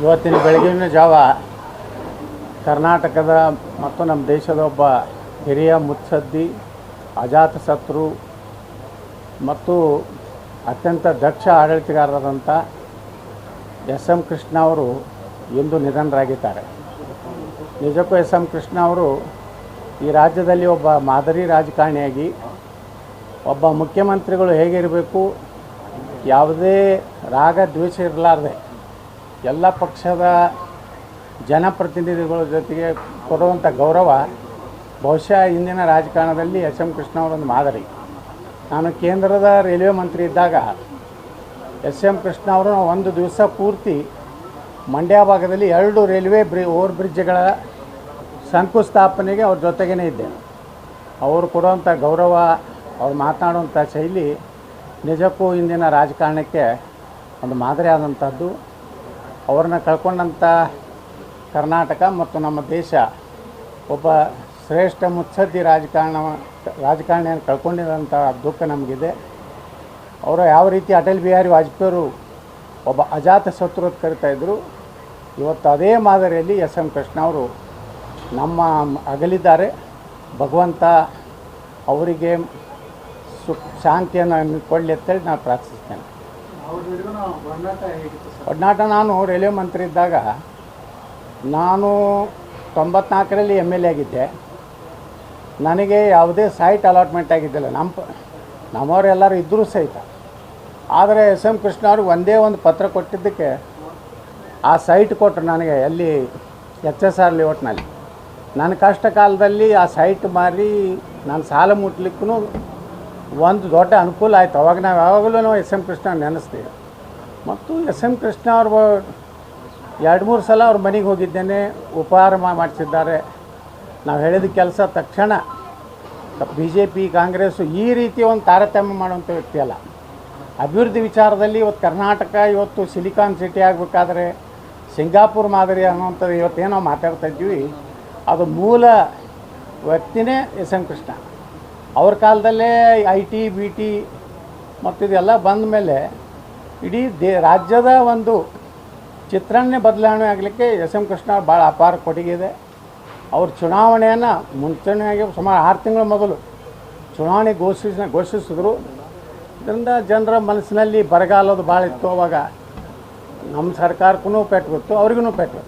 ಇವತ್ತಿನ ಬೆಳಗಿನ ಜಾವ ಕರ್ನಾಟಕದ ಮತ್ತು ನಮ್ಮ ದೇಶದ ಒಬ್ಬ ಹಿರಿಯ ಮುತ್ಸದ್ದಿ ಅಜಾತಶತ್ರು ಮತ್ತು ಅತ್ಯಂತ ದಕ್ಷ ಆಡಳಿತಗಾರರಾದಂಥ ಎಸ್ ಎಂ ಕೃಷ್ಣ ಅವರು ಇಂದು ನಿಧನರಾಗಿದ್ದಾರೆ. ನಿಜಕ್ಕೂ ಎಸ್ ಎಂ ಕೃಷ್ಣ ಅವರು ಈ ರಾಜ್ಯದಲ್ಲಿ ಒಬ್ಬ ಮಾದರಿ ರಾಜಕಾರಣಿಯಾಗಿ, ಒಬ್ಬ ಮುಖ್ಯಮಂತ್ರಿಗಳು ಹೇಗಿರಬೇಕು, ಯಾವುದೇ ರಾಗ ದ್ವೇಷ ಇರಲಾರ್ದೆ ಎಲ್ಲ ಪಕ್ಷದ ಜನಪ್ರತಿನಿಧಿಗಳ ಜೊತೆಗೆ ಕೊಡುವಂಥ ಗೌರವ ಬಹುಶಃ ಇಂದಿನ ರಾಜಕಾರಣದಲ್ಲಿ ಎಸ್ ಎಂ ಕೃಷ್ಣ ಅವರೊಂದು ಮಾದರಿ. ನಾನು ಕೇಂದ್ರದ ರೈಲ್ವೆ ಮಂತ್ರಿ ಇದ್ದಾಗ ಎಸ್ ಎಂ ಕೃಷ್ಣ ಅವರು ಒಂದು ದಿವಸ ಪೂರ್ತಿ ಮಂಡ್ಯ ಭಾಗದಲ್ಲಿ ಎರಡು ರೈಲ್ವೆ ಬ್ರಿ, ಓವರ್ ಬ್ರಿಡ್ಜ್ಗಳ ಶಂಕುಸ್ಥಾಪನೆಗೆ ಅವ್ರ ಜೊತೆಗೇ ಇದ್ದೆ. ಅವರು ಕೊಡುವಂಥ ಗೌರವ, ಅವ್ರು ಮಾತನಾಡುವಂಥ ಶೈಲಿ ನಿಜಕ್ಕೂ ಇಂದಿನ ರಾಜಕಾರಣಕ್ಕೆ ಒಂದು ಮಾದರಿ ಆದಂಥದ್ದು. ಅವ್ರನ್ನ ಕಳ್ಕೊಂಡಂಥ ಕರ್ನಾಟಕ ಮತ್ತು ನಮ್ಮ ದೇಶ ಒಬ್ಬ ಶ್ರೇಷ್ಠ ಮುತ್ಸದ್ದಿ ರಾಜಕಾರಣ, ರಾಜಕಾರಣಿಯನ್ನು ಕಳ್ಕೊಂಡಿರೋಂಥ ದುಃಖ ನಮಗಿದೆ. ಅವರು ಯಾವ ರೀತಿ ಅಟಲ್ ಬಿಹಾರಿ ವಾಜಪೇಯಿಯವರು ಒಬ್ಬ ಅಜಾತ ಶತ್ರು ಅಂತ ಕರಿತಾಯಿದ್ರು ಇವತ್ತು ಅದೇ ಮಾದರಿಯಲ್ಲಿ ಎಸ್ ಎಂ ಕೃಷ್ಣ ಅವರು ನಮ್ಮ ಅಗಲಿದ್ದಾರೆ. ಭಗವಂತ ಅವರಿಗೆ ಸುಖ, ಶಾಂತಿಯನ್ನು ಕೊಡಲಿ ಅಂತೇಳಿ ನಾನು ಪ್ರಾರ್ಥಿಸ್ತೇನೆ. ಒಡನಾಟ ನಾನು ರೈಲ್ವೆ ಮಂತ್ರಿ ಇದ್ದಾಗ ನಾನು ತೊಂಬತ್ನಾಲ್ಕರಲ್ಲಿ ಎಂ ಎಲ್ ಎ ಆಗಿದ್ದೆ. ನನಗೆ ಯಾವುದೇ ಸೈಟ್ ಅಲಾಟ್ಮೆಂಟ್ ಆಗಿದ್ದಿಲ್ಲ. ನಮ್ಮ ನಮ್ಮವರೆಲ್ಲರೂ ಇದ್ದರೂ ಸಹಿತ. ಆದರೆ ಎಸ್ ಎಂ ಕೃಷ್ಣ ಅವ್ರಿಗೆ ಒಂದೇ ಒಂದು ಪತ್ರ ಕೊಟ್ಟಿದ್ದಕ್ಕೆ ಆ ಸೈಟ್ ಕೊಟ್ಟರು ನನಗೆ ಅಲ್ಲಿ ಎಚ್ ಎಸ್ ಆರ್ ಲೇಔಟ್ನಲ್ಲಿ ನನ್ನ ಕಷ್ಟ ಕಾಲದಲ್ಲಿ ಆ ಸೈಟ್ ಮಾರಿ ನಾನು ಸಾಲ ಮುಟ್ಲಿಕ್ಕೂ ಒಂದು ದೊಡ್ಡ ಅನುಕೂಲ ಆಯಿತು. ಅವಾಗ ನಾವು ಯಾವಾಗಲೂ ನಾವು ಎಸ್ ಎಂ ಕೃಷ್ಣ ನೆನೆಸ್ತೀವಿ. ಮತ್ತು ಎಸ್ ಎಂ ಕೃಷ್ಣ ಅವ್ರ ಎರಡು ಮೂರು ಸಲ ಅವ್ರ ಮನೆಗೆ ಹೋಗಿದ್ದೇನೆ. ಉಪಹಾರ ಮಾಡಿಸಿದ್ದಾರೆ. ನಾವು ಹೇಳಿದ ಕೆಲಸ ತಕ್ಷಣ ಬಿ ಜೆ ಪಿ ಕಾಂಗ್ರೆಸ್ಸು ಈ ರೀತಿ ಒಂದು ತಾರತಮ್ಯ ಮಾಡುವಂಥ ವ್ಯಕ್ತಿ ಅಲ್ಲ. ಅಭಿವೃದ್ಧಿ ವಿಚಾರದಲ್ಲಿ ಇವತ್ತು ಕರ್ನಾಟಕ ಇವತ್ತು ಸಿಲಿಕಾನ್ ಸಿಟಿ ಆಗಬೇಕಾದ್ರೆ ಸಿಂಗಾಪುರ್ ಮಾದರಿ ಅನ್ನುವಂಥದ್ದು ಇವತ್ತೇನೋ ಮಾತಾಡ್ತಾ ಇದ್ದೀವಿ. ಅದು ಮೂಲ ವ್ಯಕ್ತಿನೇ ಎಸ್ ಎಂ ಕೃಷ್ಣ. ಅವ್ರ ಕಾಲದಲ್ಲೇ ಐ ಟಿ, ಬಿ ಟಿ ಮತ್ತು ಇದೆಲ್ಲ ಬಂದ ಮೇಲೆ ಇಡೀ ದೇ ರಾಜ್ಯದ ಒಂದು ಚಿತ್ರಣನೇ ಬದಲಾವಣೆ ಆಗಲಿಕ್ಕೆ ಎಸ್ ಎಂ ಕೃಷ್ಣ ಭಾಳ ಅಪಾರ ಕೊಡುಗೆ ಇದೆ. ಅವ್ರ ಚುನಾವಣೆಯನ್ನು ಮುಂಚೂಣಿಯಾಗಿ ಸುಮಾರು ಆರು ತಿಂಗಳ ಮೊದಲು ಚುನಾವಣೆ ಘೋಷಿಸ, ಘೋಷಿಸಿದ್ರು. ಇದರಿಂದ ಜನರ ಮನಸ್ಸಿನಲ್ಲಿ ಬರಗಾಲದು ಭಾಳ ಇತ್ತು ಅವಾಗ. ನಮ್ಮ ಸರ್ಕಾರಕ್ಕೂ ಪೆಟ್ಟು ಬಿತ್ತು ಅವ್ರಿಗೂ ಪೆಟ್ಟು